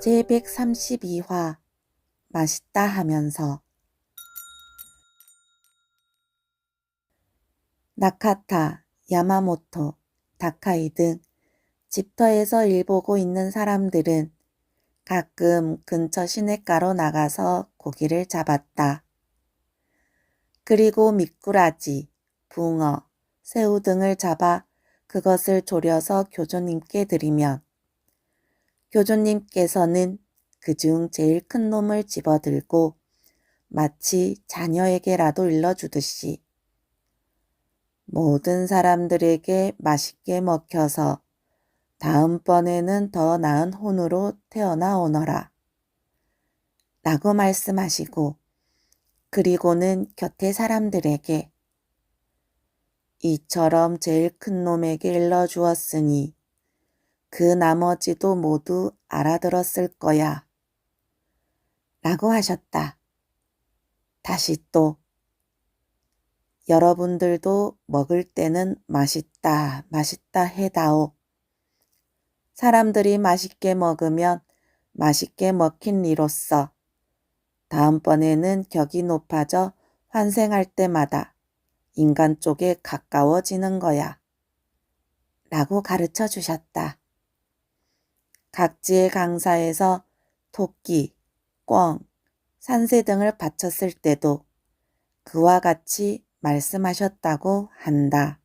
제132화 맛있다 하면서 나카타, 야마모토, 다카이 등 집터에서 일 보고 있는 사람들은 가끔 근처 시냇가로 나가서 고기를 잡았다. 그리고 미꾸라지, 붕어, 새우 등을 잡아 그것을 졸여서 교조님께 드리면 교조님께서는 그중 제일 큰 놈을 집어들고 마치 자녀에게라도 일러주듯이 모든 사람들에게 맛있게 먹혀서 다음번에는 더 나은 혼으로 태어나 오너라. 라고 말씀하시고 그리고는 곁에 사람들에게 이처럼 제일 큰 놈에게 일러주었으니 그 나머지도 모두 알아들었을 거야. 라고 하셨다. 다시 또 여러분들도 먹을 때는 맛있다, 맛있다 해다오. 사람들이 맛있게 먹으면 맛있게 먹힌 이로써 다음번에는 격이 높아져 환생할 때마다 인간 쪽에 가까워지는 거야. 라고 가르쳐 주셨다. 각지의 강사에서 토끼, 꿩, 산새 등을 바쳤을 때도 그와 같이 말씀하셨다고 한다.